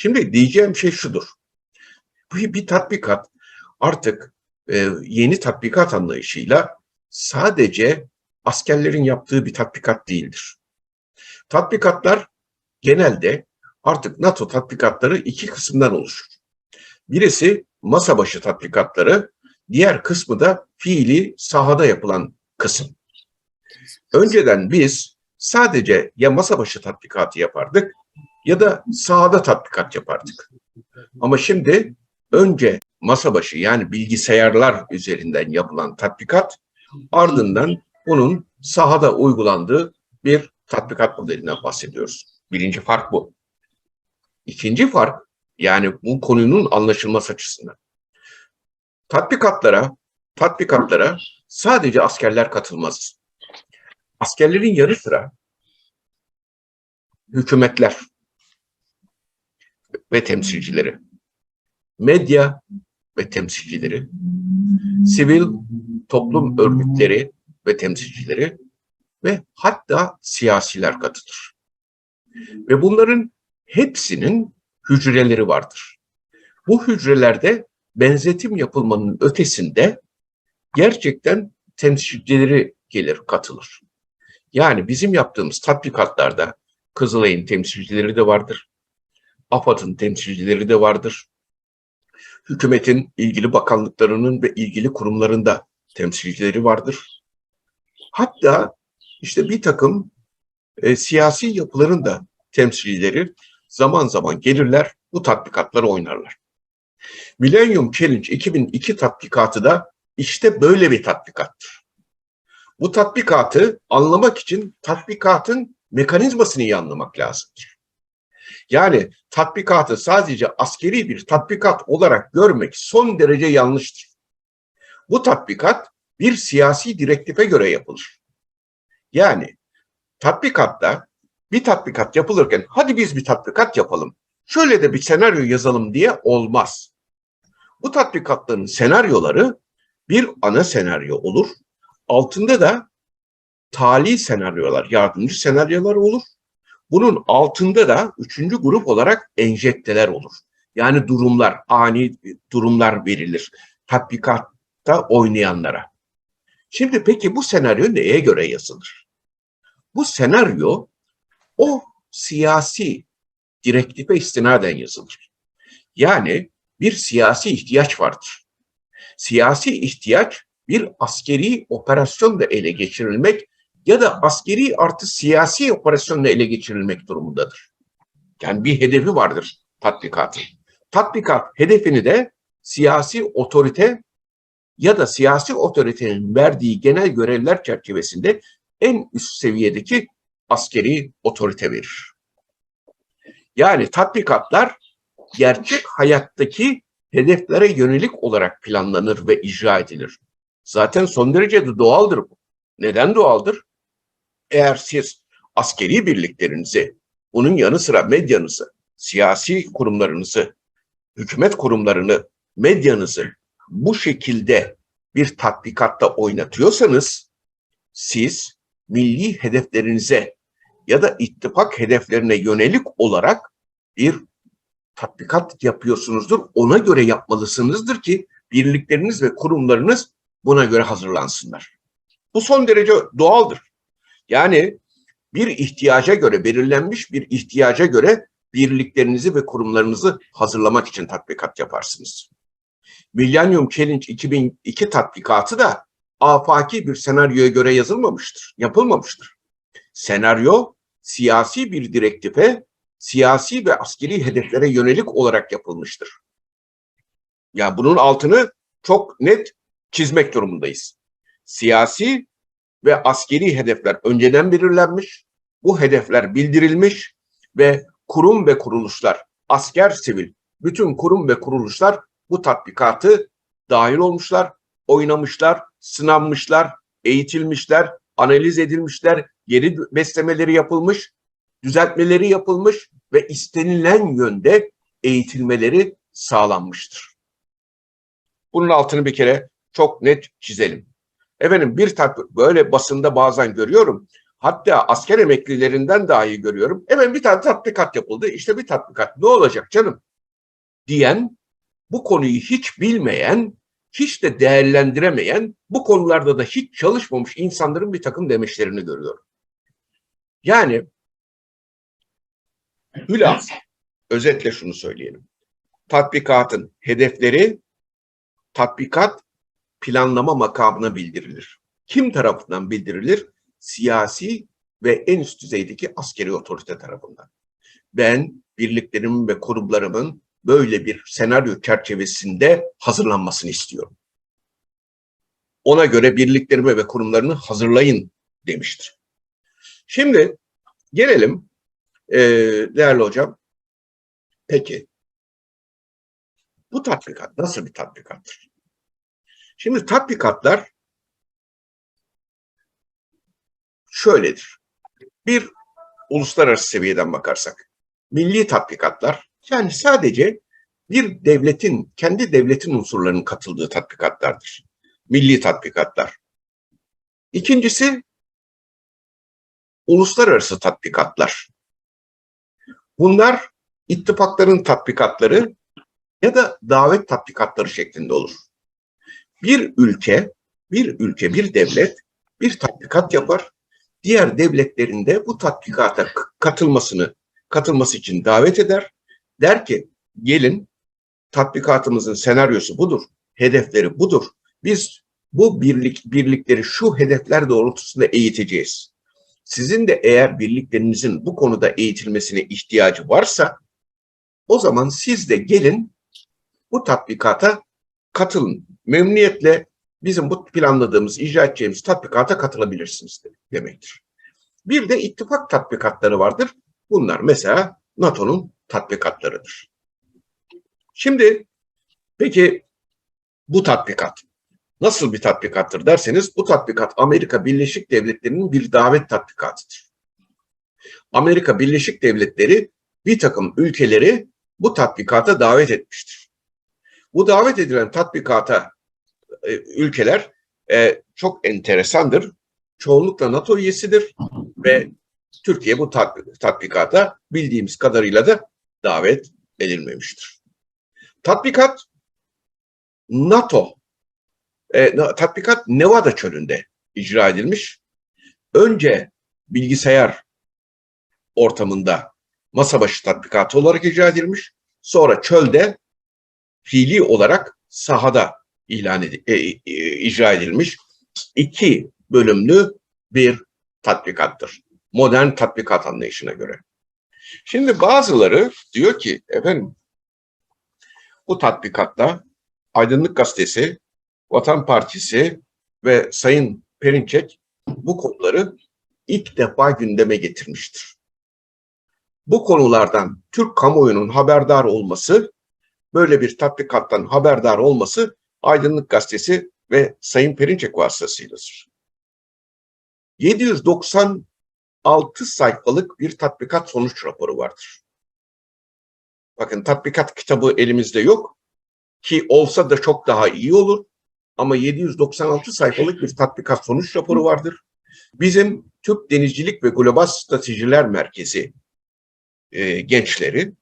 Şimdi diyeceğim şey şudur. Bu bir tatbikat artık e, yeni tatbikat anlayışıyla sadece askerlerin yaptığı bir tatbikat değildir. Tatbikatlar genelde artık NATO tatbikatları iki kısımdan oluşur. Birisi masa başı tatbikatları, diğer kısmı da fiili sahada yapılan kısım. Önceden biz sadece ya masa başı tatbikatı yapardık ya da sahada tatbikat yapardık. Ama şimdi önce masa başı yani bilgisayarlar üzerinden yapılan tatbikat ardından bunun sahada uygulandığı bir tatbikat modelinden bahsediyoruz. Birinci fark bu. İkinci fark yani bu konunun anlaşılması açısından. Tatbikatlara, tatbikatlara sadece askerler katılmaz. Askerlerin yarı sıra hükümetler ve temsilcileri, medya ve temsilcileri, sivil toplum örgütleri ve temsilcileri ve hatta siyasiler katılır. Ve bunların hepsinin hücreleri vardır. Bu hücrelerde benzetim yapılmanın ötesinde gerçekten temsilcileri gelir, katılır. Yani bizim yaptığımız tatbikatlarda Kızılay'ın temsilcileri de vardır. AFAD'ın temsilcileri de vardır. Hükümetin ilgili bakanlıklarının ve ilgili kurumlarında temsilcileri vardır. Hatta işte bir takım e, siyasi yapıların da temsilcileri zaman zaman gelirler, bu tatbikatları oynarlar. Millennium Challenge 2002 tatbikatı da işte böyle bir tatbikattır. Bu tatbikatı anlamak için tatbikatın mekanizmasını iyi anlamak lazımdır. Yani tatbikatı sadece askeri bir tatbikat olarak görmek son derece yanlıştır. Bu tatbikat bir siyasi direktife göre yapılır. Yani tatbikatta bir tatbikat yapılırken hadi biz bir tatbikat yapalım. Şöyle de bir senaryo yazalım diye olmaz. Bu tatbikatların senaryoları bir ana senaryo olur. Altında da tali senaryolar, yardımcı senaryolar olur. Bunun altında da üçüncü grup olarak enjekteler olur. Yani durumlar, ani durumlar verilir tatbikatta oynayanlara. Şimdi peki bu senaryo neye göre yazılır? Bu senaryo o siyasi direktife istinaden yazılır. Yani bir siyasi ihtiyaç vardır. Siyasi ihtiyaç bir askeri operasyonla ele geçirilmek ya da askeri artı siyasi operasyonla ele geçirilmek durumundadır. Yani bir hedefi vardır tatbikatın. Tatbikat hedefini de siyasi otorite ya da siyasi otoritenin verdiği genel görevler çerçevesinde en üst seviyedeki askeri otorite verir. Yani tatbikatlar gerçek hayattaki hedeflere yönelik olarak planlanır ve icra edilir. Zaten son derece de doğaldır bu. Neden doğaldır? Eğer siz askeri birliklerinizi, bunun yanı sıra medyanızı, siyasi kurumlarınızı, hükümet kurumlarını, medyanızı bu şekilde bir tatbikatta oynatıyorsanız siz milli hedeflerinize ya da ittifak hedeflerine yönelik olarak bir tatbikat yapıyorsunuzdur. Ona göre yapmalısınızdır ki birlikleriniz ve kurumlarınız buna göre hazırlansınlar. Bu son derece doğaldır. Yani bir ihtiyaca göre, belirlenmiş bir ihtiyaca göre birliklerinizi ve kurumlarınızı hazırlamak için tatbikat yaparsınız. Millennium Challenge 2002 tatbikatı da afaki bir senaryoya göre yazılmamıştır, yapılmamıştır. Senaryo siyasi bir direktife, siyasi ve askeri hedeflere yönelik olarak yapılmıştır. Ya bunun altını çok net çizmek durumundayız. Siyasi ve askeri hedefler önceden belirlenmiş, bu hedefler bildirilmiş ve kurum ve kuruluşlar, asker, sivil, bütün kurum ve kuruluşlar bu tatbikatı dahil olmuşlar, oynamışlar, sınanmışlar, eğitilmişler, analiz edilmişler, geri beslemeleri yapılmış, düzeltmeleri yapılmış ve istenilen yönde eğitilmeleri sağlanmıştır. Bunun altını bir kere çok net çizelim. Efendim bir tatbik böyle basında bazen görüyorum. Hatta asker emeklilerinden dahi görüyorum. Hemen bir tane tatbikat yapıldı. İşte bir tatbikat. Ne olacak canım? Diyen, bu konuyu hiç bilmeyen, hiç de değerlendiremeyen, bu konularda da hiç çalışmamış insanların bir takım demeçlerini görüyorum. Yani hülasa, özetle şunu söyleyelim. Tatbikatın hedefleri tatbikat planlama makamına bildirilir. Kim tarafından bildirilir? Siyasi ve en üst düzeydeki askeri otorite tarafından. Ben birliklerimin ve kurumlarımın böyle bir senaryo çerçevesinde hazırlanmasını istiyorum. Ona göre birliklerimi ve kurumlarını hazırlayın demiştir. Şimdi gelelim e, değerli hocam. Peki bu tatbikat nasıl bir tatbikattır? Şimdi tatbikatlar şöyledir. Bir uluslararası seviyeden bakarsak milli tatbikatlar yani sadece bir devletin kendi devletin unsurlarının katıldığı tatbikatlardır. Milli tatbikatlar. İkincisi uluslararası tatbikatlar. Bunlar ittifakların tatbikatları ya da davet tatbikatları şeklinde olur. Bir ülke, bir ülke, bir devlet bir tatbikat yapar. Diğer devletlerin de bu tatbikata katılmasını, katılması için davet eder. Der ki gelin tatbikatımızın senaryosu budur, hedefleri budur. Biz bu birlik birlikleri şu hedefler doğrultusunda eğiteceğiz. Sizin de eğer birliklerinizin bu konuda eğitilmesine ihtiyacı varsa o zaman siz de gelin bu tatbikata katılın. Memnuniyetle bizim bu planladığımız, icra edeceğimiz tatbikata katılabilirsiniz de- demektir. Bir de ittifak tatbikatları vardır. Bunlar mesela NATO'nun tatbikatlarıdır. Şimdi peki bu tatbikat nasıl bir tatbikattır derseniz bu tatbikat Amerika Birleşik Devletleri'nin bir davet tatbikatıdır. Amerika Birleşik Devletleri bir takım ülkeleri bu tatbikata davet etmiştir. Bu davet edilen tatbikata e, ülkeler e, çok enteresandır. Çoğunlukla NATO üyesidir ve Türkiye bu tat- tatbikata bildiğimiz kadarıyla da davet edilmemiştir. Tatbikat NATO, e, tatbikat Nevada çölünde icra edilmiş. Önce bilgisayar ortamında masa başı tatbikatı olarak icra edilmiş. Sonra çölde fiili olarak sahada ilan edi- e, e, icra edilmiş iki bölümlü bir tatbikattır. Modern tatbikat anlayışına göre. Şimdi bazıları diyor ki efendim bu tatbikatta Aydınlık Gazetesi, Vatan Partisi ve Sayın Perinçek bu konuları ilk defa gündeme getirmiştir. Bu konulardan Türk kamuoyunun haberdar olması, böyle bir tatbikattan haberdar olması Aydınlık Gazetesi ve Sayın Perinçek vasıtasıyladır. 796 sayfalık bir tatbikat sonuç raporu vardır. Bakın tatbikat kitabı elimizde yok ki olsa da çok daha iyi olur. Ama 796 sayfalık bir tatbikat sonuç raporu vardır. Bizim Türk Denizcilik ve Global Stratejiler Merkezi e, gençleri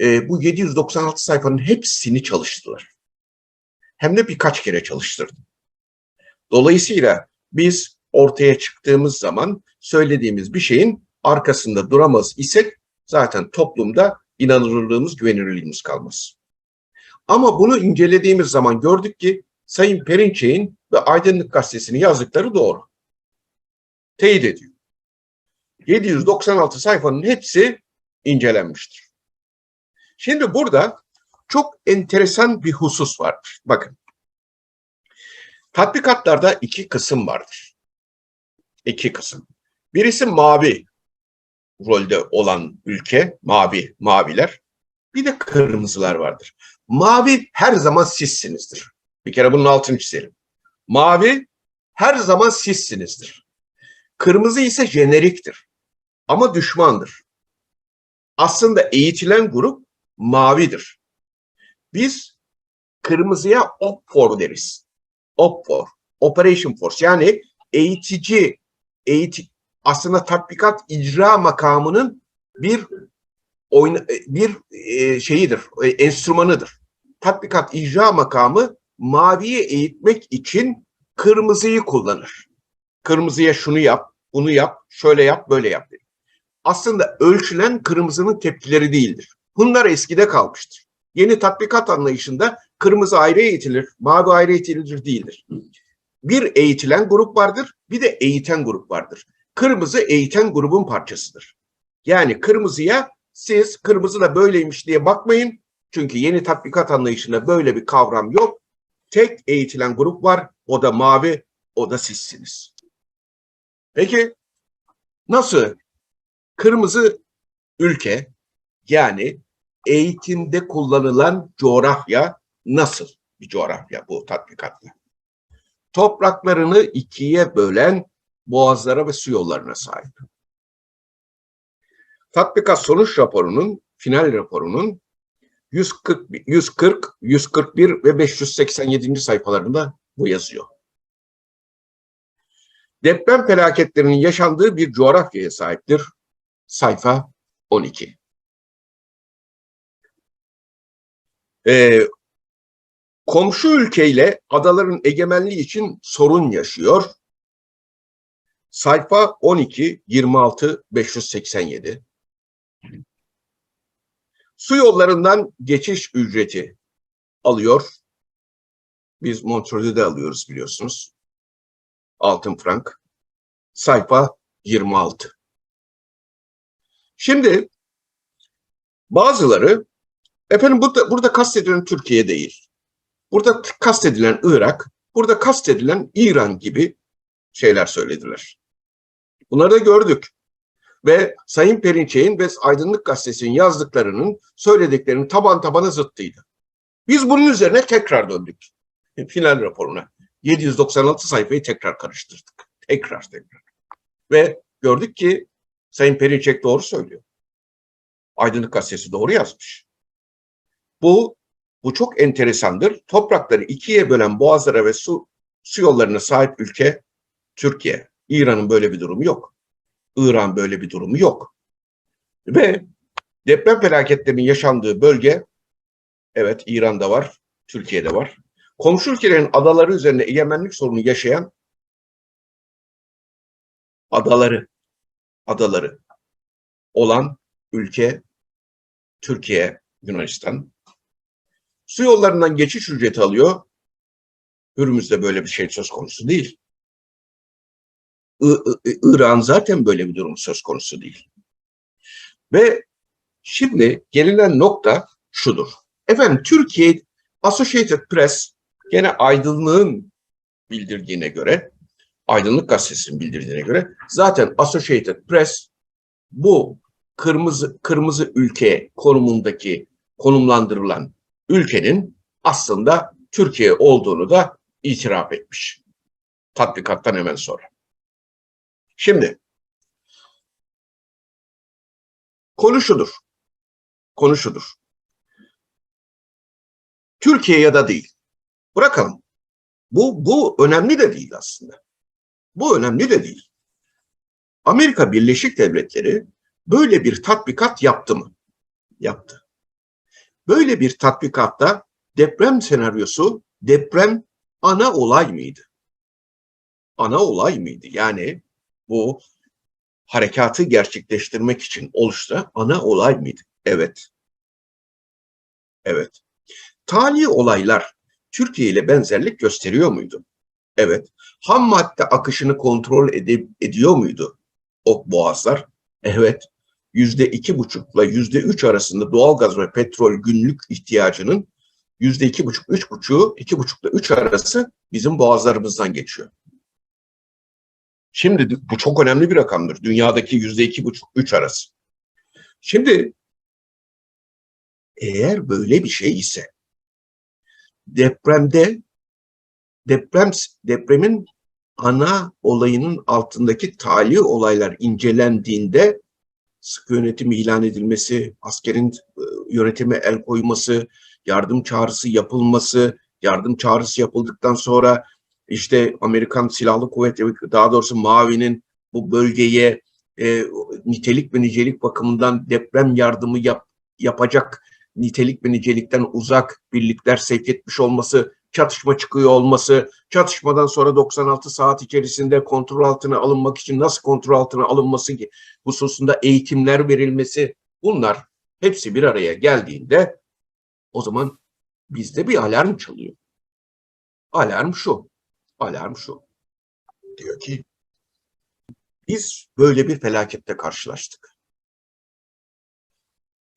e, bu 796 sayfanın hepsini çalıştılar. Hem de birkaç kere çalıştırdı. Dolayısıyla biz ortaya çıktığımız zaman söylediğimiz bir şeyin arkasında duramaz isek zaten toplumda inanırlığımız, güvenilirliğimiz kalmaz. Ama bunu incelediğimiz zaman gördük ki Sayın Perinçek'in ve Aydınlık Gazetesi'nin yazdıkları doğru. Teyit ediyor. 796 sayfanın hepsi incelenmiştir. Şimdi burada çok enteresan bir husus vardır. Bakın. Tatbikatlarda iki kısım vardır. İki kısım. Birisi mavi rolde olan ülke, mavi, maviler. Bir de kırmızılar vardır. Mavi her zaman sizsinizdir. Bir kere bunun altını çizelim. Mavi her zaman sizsinizdir. Kırmızı ise jeneriktir. Ama düşmandır. Aslında eğitilen grup mavidir. Biz kırmızıya OPFOR deriz. OPFOR, Operation Force yani eğitici, eğiti, aslında tatbikat icra makamının bir oyna, bir e, şeyidir, e, enstrümanıdır. Tatbikat icra makamı maviyi eğitmek için kırmızıyı kullanır. Kırmızıya şunu yap, bunu yap, şöyle yap, böyle yap. Aslında ölçülen kırmızının tepkileri değildir. Bunlar eskide kalmıştır. Yeni tatbikat anlayışında kırmızı ayrı eğitilir, mavi ayrı eğitilir değildir. Bir eğitilen grup vardır, bir de eğiten grup vardır. Kırmızı eğiten grubun parçasıdır. Yani kırmızıya siz kırmızı da böyleymiş diye bakmayın. Çünkü yeni tatbikat anlayışında böyle bir kavram yok. Tek eğitilen grup var. O da mavi, o da sizsiniz. Peki nasıl? Kırmızı ülke yani eğitimde kullanılan coğrafya nasıl bir coğrafya bu tatbikatla? Topraklarını ikiye bölen boğazlara ve su yollarına sahip. Tatbikat sonuç raporunun, final raporunun 140, 140, 141 ve 587. sayfalarında bu yazıyor. Deprem felaketlerinin yaşandığı bir coğrafyaya sahiptir. Sayfa 12. Ee, komşu ülkeyle adaların egemenliği için sorun yaşıyor. Sayfa 12, 26, 587. Su yollarından geçiş ücreti alıyor. Biz Montreux'de alıyoruz biliyorsunuz. Altın frank. Sayfa 26. Şimdi bazıları efendim burada, burada kastedilen Türkiye değil. Burada kastedilen Irak, burada kastedilen İran gibi şeyler söylediler. Bunları da gördük. Ve Sayın Perinçek'in ve Aydınlık Gazetesi'nin yazdıklarının söylediklerinin taban tabana zıttıydı. Biz bunun üzerine tekrar döndük. Final raporuna. 796 sayfayı tekrar karıştırdık. Tekrar tekrar. Ve gördük ki Sayın Perinçek doğru söylüyor. Aydınlık Gazetesi doğru yazmış. Bu bu çok enteresandır. Toprakları ikiye bölen boğazlara ve su, su yollarına sahip ülke Türkiye. İran'ın böyle bir durumu yok. İran böyle bir durumu yok. Ve deprem felaketlerinin yaşandığı bölge evet İran'da var, Türkiye'de var. Komşu ülkelerin adaları üzerinde egemenlik sorunu yaşayan adaları adaları olan ülke Türkiye, Yunanistan. Su yollarından geçiş ücreti alıyor. Hürmüz'de böyle bir şey söz konusu değil. İran zaten böyle bir durum söz konusu değil. Ve şimdi gelinen nokta şudur. Efendim Türkiye Associated Press gene aydınlığın bildirdiğine göre, aydınlık gazetesinin bildirdiğine göre zaten Associated Press bu kırmızı kırmızı ülke konumundaki konumlandırılan ülkenin aslında Türkiye olduğunu da itiraf etmiş. Tatbikattan hemen sonra. Şimdi konu şudur. Konu şudur. Türkiye ya da değil. Bırakalım. Bu, bu önemli de değil aslında. Bu önemli de değil. Amerika Birleşik Devletleri böyle bir tatbikat yaptı mı? Yaptı. Böyle bir tatbikatta deprem senaryosu deprem ana olay mıydı? Ana olay mıydı? Yani bu harekatı gerçekleştirmek için oluşta ana olay mıydı? Evet. Evet. Tali olaylar Türkiye ile benzerlik gösteriyor muydu? Evet. Ham madde akışını kontrol ed- ediyor muydu o boğazlar? Evet. Yüzde iki buçukla yüzde üç arasında doğalgaz ve petrol günlük ihtiyacının yüzde iki buçuk, üç buçuğu, iki buçukla üç arası bizim boğazlarımızdan geçiyor. Şimdi bu çok önemli bir rakamdır. Dünyadaki yüzde iki buçuk, üç arası. Şimdi eğer böyle bir şey ise depremde deprem depremin ana olayının altındaki tali olaylar incelendiğinde sıkı yönetim ilan edilmesi, askerin e, yönetime el koyması, yardım çağrısı yapılması, yardım çağrısı yapıldıktan sonra işte Amerikan Silahlı Kuvvetleri, daha doğrusu Mavi'nin bu bölgeye e, nitelik ve nicelik bakımından deprem yardımı yap, yapacak nitelik ve nicelikten uzak birlikler sevk etmiş olması, çatışma çıkıyor olması, çatışmadan sonra 96 saat içerisinde kontrol altına alınmak için nasıl kontrol altına alınması hususunda eğitimler verilmesi bunlar hepsi bir araya geldiğinde o zaman bizde bir alarm çalıyor. Alarm şu. Alarm şu. Diyor ki biz böyle bir felakette karşılaştık.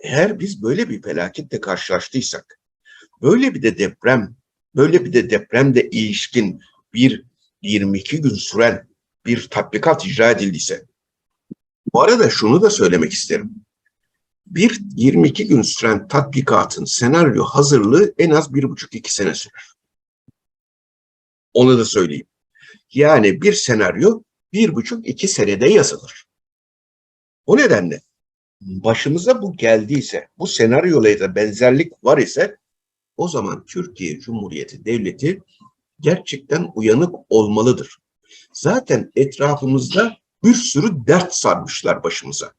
Eğer biz böyle bir felaketle karşılaştıysak, böyle bir de deprem, böyle bir de depremde ilişkin bir 22 gün süren bir tatbikat icra edildiyse, bu arada şunu da söylemek isterim. Bir 22 gün süren tatbikatın senaryo hazırlığı en az bir buçuk iki sene sürer. Onu da söyleyeyim. Yani bir senaryo bir buçuk iki senede yazılır. O nedenle başımıza bu geldiyse, bu senaryoyla da benzerlik var ise o zaman Türkiye Cumhuriyeti Devleti gerçekten uyanık olmalıdır. Zaten etrafımızda bir sürü dert sarmışlar başımıza.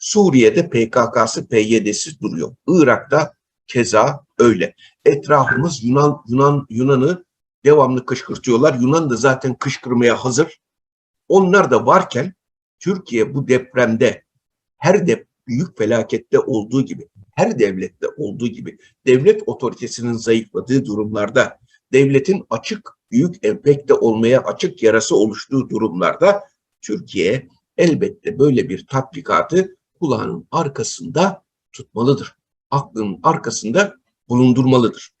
Suriye'de PKK'sı, PYD'si duruyor. Irak'ta keza öyle. Etrafımız Yunan, Yunan, Yunan'ı devamlı kışkırtıyorlar. Yunan da zaten kışkırmaya hazır. Onlar da varken Türkiye bu depremde her de büyük felakette olduğu gibi, her devlette olduğu gibi devlet otoritesinin zayıfladığı durumlarda, devletin açık büyük enfekte olmaya açık yarası oluştuğu durumlarda Türkiye elbette böyle bir tatbikatı kulağının arkasında tutmalıdır. Aklının arkasında bulundurmalıdır.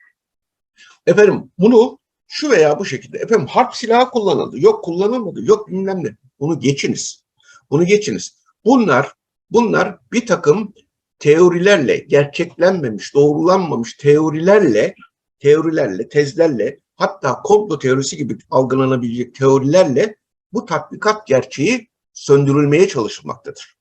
Efendim bunu şu veya bu şekilde efendim harp silahı kullanıldı, yok kullanılmadı, yok bilmem ne. Bunu geçiniz. Bunu geçiniz. Bunlar bunlar bir takım teorilerle, gerçeklenmemiş, doğrulanmamış teorilerle, teorilerle, tezlerle, hatta komplo teorisi gibi algılanabilecek teorilerle bu tatbikat gerçeği söndürülmeye çalışılmaktadır.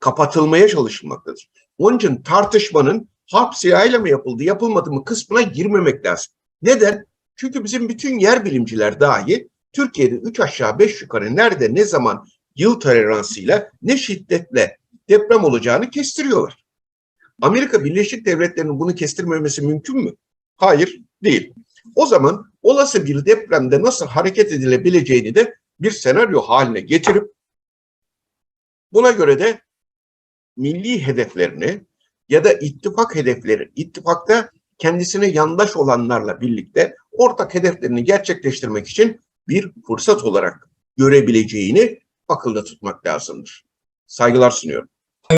Kapatılmaya çalışılmaktadır. Onun için tartışmanın harp silahıyla mı yapıldı, yapılmadı mı kısmına girmemek lazım. Neden? Çünkü bizim bütün yer bilimciler dahi Türkiye'de üç aşağı beş yukarı nerede ne zaman yıl toleransıyla ne şiddetle deprem olacağını kestiriyorlar. Amerika Birleşik Devletleri'nin bunu kestirmemesi mümkün mü? Hayır, değil. O zaman olası bir depremde nasıl hareket edilebileceğini de bir senaryo haline getirip buna göre de milli hedeflerini ya da ittifak hedefleri, ittifakta kendisine yandaş olanlarla birlikte ortak hedeflerini gerçekleştirmek için bir fırsat olarak görebileceğini akılda tutmak lazımdır. Saygılar sunuyorum.